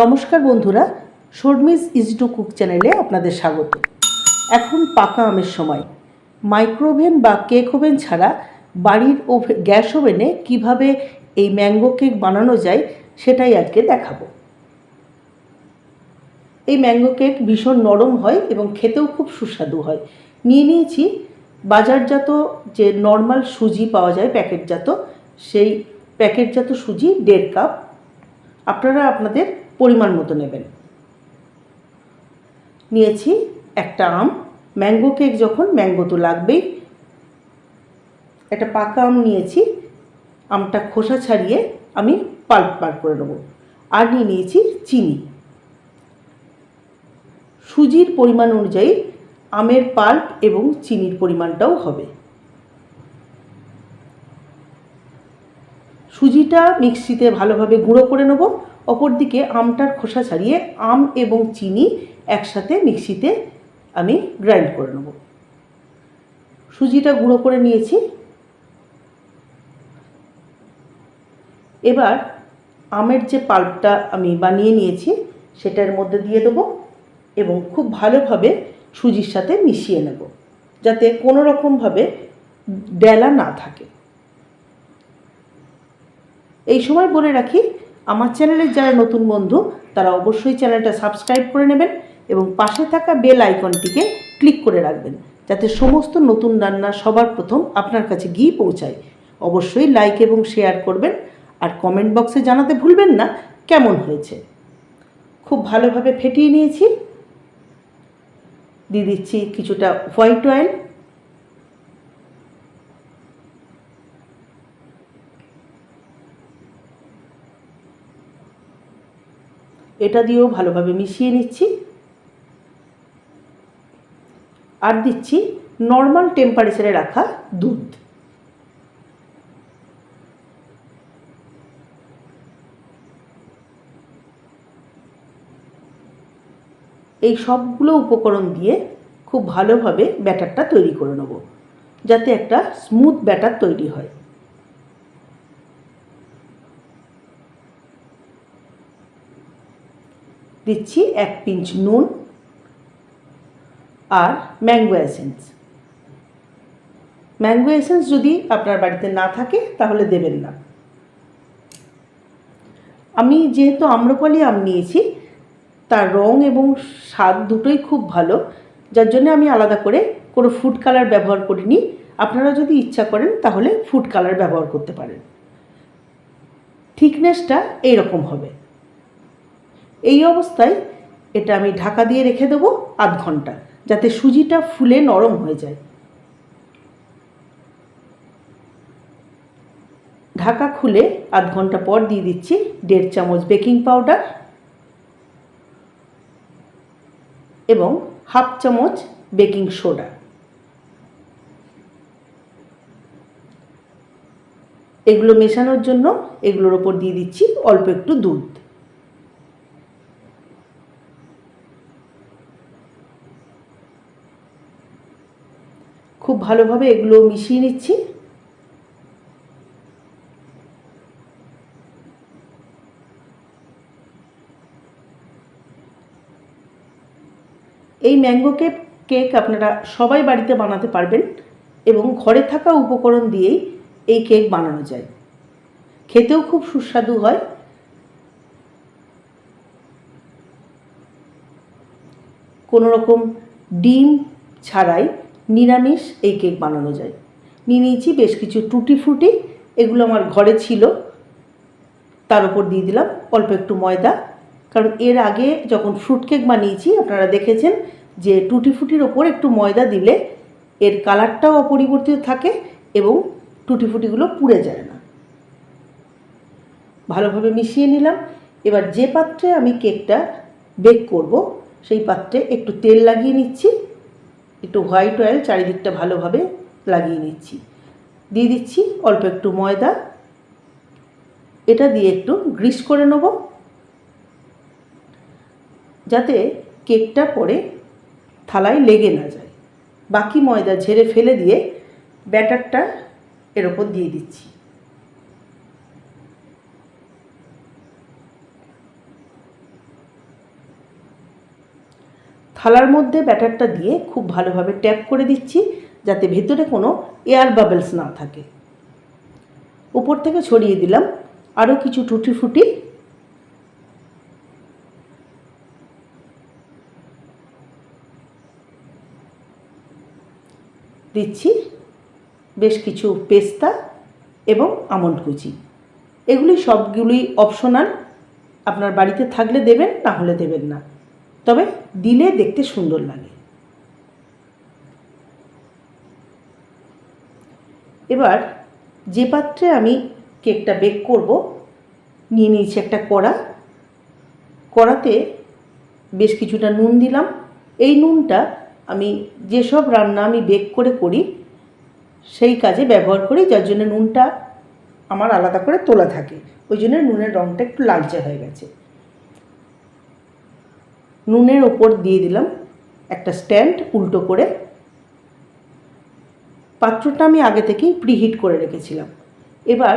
নমস্কার বন্ধুরা Sharmi's easy to cook চ্যানেলে আপনাদের স্বাগত। এখন পাকা আমের সময়। মাইক্রোওভেন বা কেক ওভেন ছাড়া বাড়ির ওভে, গ্যাস ওভেনে কীভাবে এই ম্যাঙ্গো কেক বানানো যায় সেটাই আজকে দেখাবো। এই ম্যাঙ্গো কেক ভীষণ নরম হয় এবং খেতেও খুব সুস্বাদু হয়। নিয়ে নিয়েছি বাজারজাত যে নর্মাল সুজি পাওয়া যায় প্যাকেটজাত, সেই প্যাকেটজাত সুজি দেড় কাপ। আপনারা আপনাদের পরিমাণ মতো নেবেন। নিয়েছি একটা আম। ম্যাঙ্গো কেক যখন, ম্যাঙ্গো তো লাগবেই। একটা পাকা আম নিয়েছি। আমটা খোসা ছাড়িয়ে আমি পাল্প বার করে নেব। আর নিয়ে নিয়েছি চিনি। সুজির পরিমাণ অনুযায়ী আমের পাল্প এবং চিনির পরিমাণটাও হবে। সুজিটা মিক্সিতে ভালোভাবে গুঁড়ো করে নেব। অপরদিকে আমটার খোসা ছাড়িয়ে আম এবং চিনি একসাথে মিক্সিতে আমি গ্রাইন্ড করে নেব। সুজিটা গুঁড়ো করে নিয়েছি। এবার আমের যে পাল্পটা আমি বানিয়ে নিয়েছি, সেটার মধ্যে দিয়ে দেবো এবং খুব ভালোভাবে সুজির সাথে মিশিয়ে নেব, যাতে কোনো রকমভাবে ডেলা না থাকে। এই সময় বলে রাখি আমার চ্যানেলের যারা নতুন বন্ধু, তারা অবশ্যই চ্যানেলটা সাবস্ক্রাইব করে নেবেন এবং পাশে থাকা বেল আইকনটিকে ক্লিক করে রাখবেন, যাতে সমস্ত নতুন রান্না সবার প্রথম আপনার কাছে গিয়ে পৌঁছায়। অবশ্যই লাইক এবং শেয়ার করবেন, আর কমেন্ট বক্সে জানাতে ভুলবেন না কেমন হয়েছে। খুব ভালোভাবে ফেটিয়ে নিয়েছি। দিয়ে দিচ্ছি কিছুটা হোয়াইট অয়েল এটা দিয়েও ভালোভাবে মিশিয়ে নিচ্ছি। আর দিচ্ছি নর্মাল টেম্পারেচারে রাখা দুধ। এই সবগুলো উপকরণ দিয়ে খুব ভালোভাবে ব্যাটারটা তৈরি করে নেব, যাতে একটা স্মুথ ব্যাটার তৈরি হয়। দিচ্ছি এক পিঞ্চ নুন আর ম্যাঙ্গো এসেন্স। ম্যাঙ্গো এসেন্স যদি আপনার বাড়িতে না থাকে, তাহলে দেবেন না। আমি যেহেতু আম্রপালি আম নিয়েছি, তার রং এবং স্বাদ দুটোই খুব ভালো, যার জন্য আমি আলাদা করে কোনো ফুড কালার ব্যবহার করিনি। আপনারা যদি ইচ্ছা করেন, তাহলে ফুড কালার ব্যবহার করতে পারেন। থিকনেসটা এইরকম হবে। এই অবস্থায় এটা আমি ঢাকা দিয়ে রেখে দেবো আধ ঘণ্টা, যাতে সুজিটা ফুলে নরম হয়ে যায়। ঢাকা খুলে আধ ঘণ্টা পর দিয়ে দিচ্ছি দেড় চামচ বেকিং পাউডার এবং হাফ চামচ বেকিং সোডা। এগুলো মেশানোর জন্য এগুলোর ওপর দিয়ে দিচ্ছি অল্প একটু দুধ। খুব ভালোভাবে এগুলো মিশিয়ে নিচ্ছি। এই ম্যাঙ্গো কেক কেক আপনারা সবাই বাড়িতে বানাতে পারবেন এবং ঘরে থাকা উপকরণ দিয়েই এই কেক বানানো যায়। খেতেও খুব সুস্বাদু হয়। কোনো রকম ডিম ছাড়াই নিরামিষ এই কেক বানানো যায়। নিয়ে নিয়েছি বেশ কিছু টুটি ফ্রুটি এগুলো আমার ঘরে ছিল। তার উপর দিয়ে দিলাম অল্প একটু ময়দা। কারণ এর আগে যখন ফ্রুট কেক বানিয়েছি, আপনারা দেখেছেন যে টুটি ফুটির ওপর একটু ময়দা দিলে এর কালারটাও অপরিবর্তিত থাকে এবং টুটি ফুটিগুলো পুড়ে যায় না। ভালোভাবে মিশিয়ে নিলাম। এবার যে পাত্রে আমি কেকটা বেক করব, সেই পাত্রে একটু তেল লাগিয়ে নিচ্ছি। একটু হোয়াইট অয়েল চারিদিকটা ভালোভাবে লাগিয়ে নিচ্ছি। দিয়ে দিচ্ছি অল্প একটু ময়দা। এটা দিয়ে একটু গ্রিস করে নেব। যাতে কেকটা পরে থালায় লেগে না যায়। বাকি ময়দা ঝেড়ে ফেলে দিয়ে ব্যাটারটা এর ওপর দিয়ে দিচ্ছি। থালার মধ্যে ব্যাটারটা দিয়ে খুব ভালোভাবে ট্যাপ করে দিচ্ছি, যাতে ভেতরে কোনো এয়ার বাবলস না থাকে। উপর থেকে ছড়িয়ে দিলাম আরও কিছু টুটি ফুটি। দিচ্ছি বেশ কিছু পেস্তা এবং আমন্ড কুচি। এগুলি সবগুলোই অপশনাল। আপনার বাড়িতে থাকলে দেবেন, না হলে দেবেন না। তবে দিলে দেখতে সুন্দর লাগে। এবার যে পাত্রে আমি কেকটা বেক করব, নিয়ে নিয়েছি একটা কড়া। কড়াতে বেশ কিছুটা নুন দিলাম। এই নুনটা আমি যেসব রান্না আমি বেক করে করি, সেই কাজে ব্যবহার করি, যার জন্য নুনটা আমার আলাদা করে তোলা থাকে। ওই জন্য নুনের রঙটা একটু লালচে হয়ে গেছে। নুনের ওপর দিয়ে দিলাম একটা স্ট্যান্ড উল্টো করে। পাত্রটা আমি আগে থেকেই প্রিহিট করে রেখেছিলাম। এবার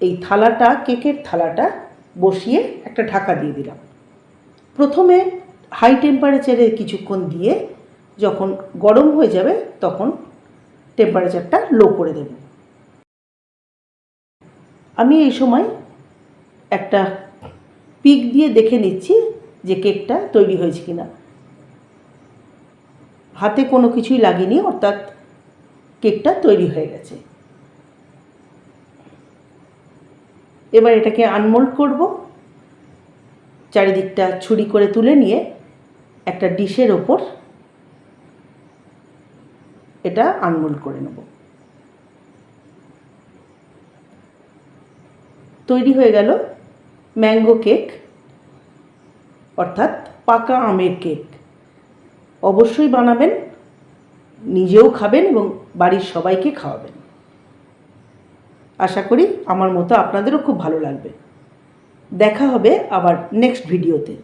এই থালাটা, কেকের থালাটা বসিয়ে একটা ঢাকা দিয়ে দিলাম। প্রথমে হাই টেম্পারেচারে কিছুক্ষণ দিয়ে যখন গরম হয়ে যাবে তখন টেম্পারেচারটা লো করে দেব। আমি এই সময় একটা পিক দিয়ে দেখে নিচ্ছি যে কেকটা তৈরি হয়েছে কিনা। হাতে কোনো কিছুই লাগেনি, অর্থাৎ কেকটা তৈরি হয়ে গেছে। এবার এটাকে আনমোল্ড করব। চারিদিকটা ছুরি করে তুলে নিয়ে একটা ডিশের ওপর এটা আনমোল্ড করে নেব। তৈরি হয়ে গেল ম্যাঙ্গো কেক। অর্থাৎ পাকা আমের কেক অবশ্যই বানাবেন, নিজেও খাবেন এবং বাড়ির সবাইকে খাওয়াবেন। আশা করি আমার মতো আপনাদেরও খুব ভালো লাগবে। দেখা হবে আবার নেক্সট ভিডিওতে